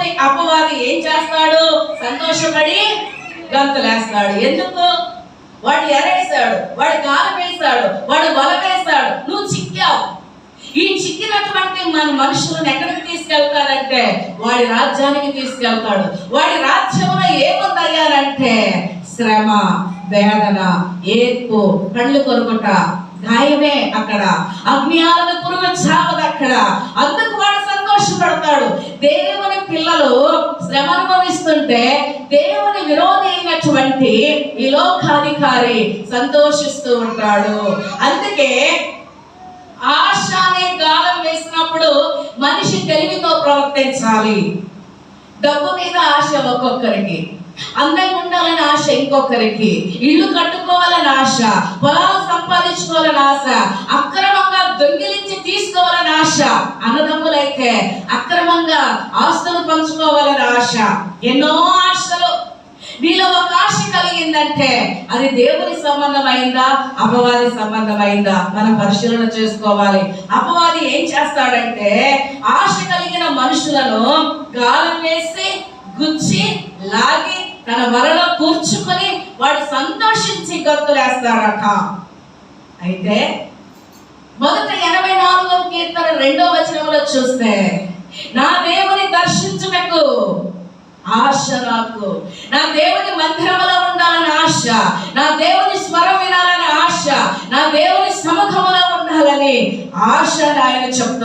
చూసుకొని అపవాది ఏం చేస్తాడు? సంతోషపడి గంతులేస్తాడు. ఎందుకు? వాడు ఎరేస్తాడు వాడు కాలు వేస్తాడు వాడు బల వేస్తాడు నువ్వు చిక్కావు. ఈ చిక్కినటువంటి మన మనుషులను ఎక్కడికి తీసుకెళ్తాడంటే వాడి రాజ్యానికి తీసుకెళ్తాడు. వాడి రాజ్యంలో ఏముందయ్యారంటే శ్రమ వేదన ఏర్పు కళ్ళు కొరుకుట గాయమే అక్కడ. అగ్ని అగ్నియాలను పురుగు చావదు అక్కడ అందుకు వాడు సంతోషపడతాడు దేవుని పిల్లలు శ్రమ అనుభవిస్తుంటే దేవుని విరోధి అయినటువంటి ఈ లోకాధికారి సంతోషిస్తూ ఉంటాడు. అందుకే ఆశ అనే గాలం వేసినప్పుడు మనిషి తెలివితో ప్రవర్తించాలి. డబ్బు మీద ఆశ ఒక్కొక్కరికి అందంగా ఉండాలని ఆశ ఇంకొకరికి ఇల్లు కట్టుకోవాలని ఆశ పొలాలు సంపాదించుకోవాలని ఆశ అక్రమంగా దొంగిలించి తీసుకోవాలని ఆశ అన్నదమ్ములైతే అక్రమంగా ఆస్తులు పంచుకోవాలని ఆశ. ఎన్నో ఆశలు. నీలో ఒక ఆశ కలిగిందంటే అది దేవుని సంబంధమైందా? అపవాది సంబంధమైందా? మనం పరిశీలన చేసుకోవాలి. అపవాది ఏం చేస్తాడంటే ఆశ కలిగిన మనుషులను గాలం వేసి గుచ్చి లాగి తన వలలో కూర్చుకొని వాడు సంతోషించి గంతులేస్తాడట అయితే మొదట ఎనభై నాలుగవ చూస్తే నా దేవుని దర్శించుటకు ఆశ నాకు. నా దేవుని మందిరములో ఉండాలని ఆశ నా దేవుని స్వరం వినాలని ఆశ నా దేవుని సముఖంలో ఉండాలని ఆశ ఆయన చెప్తాను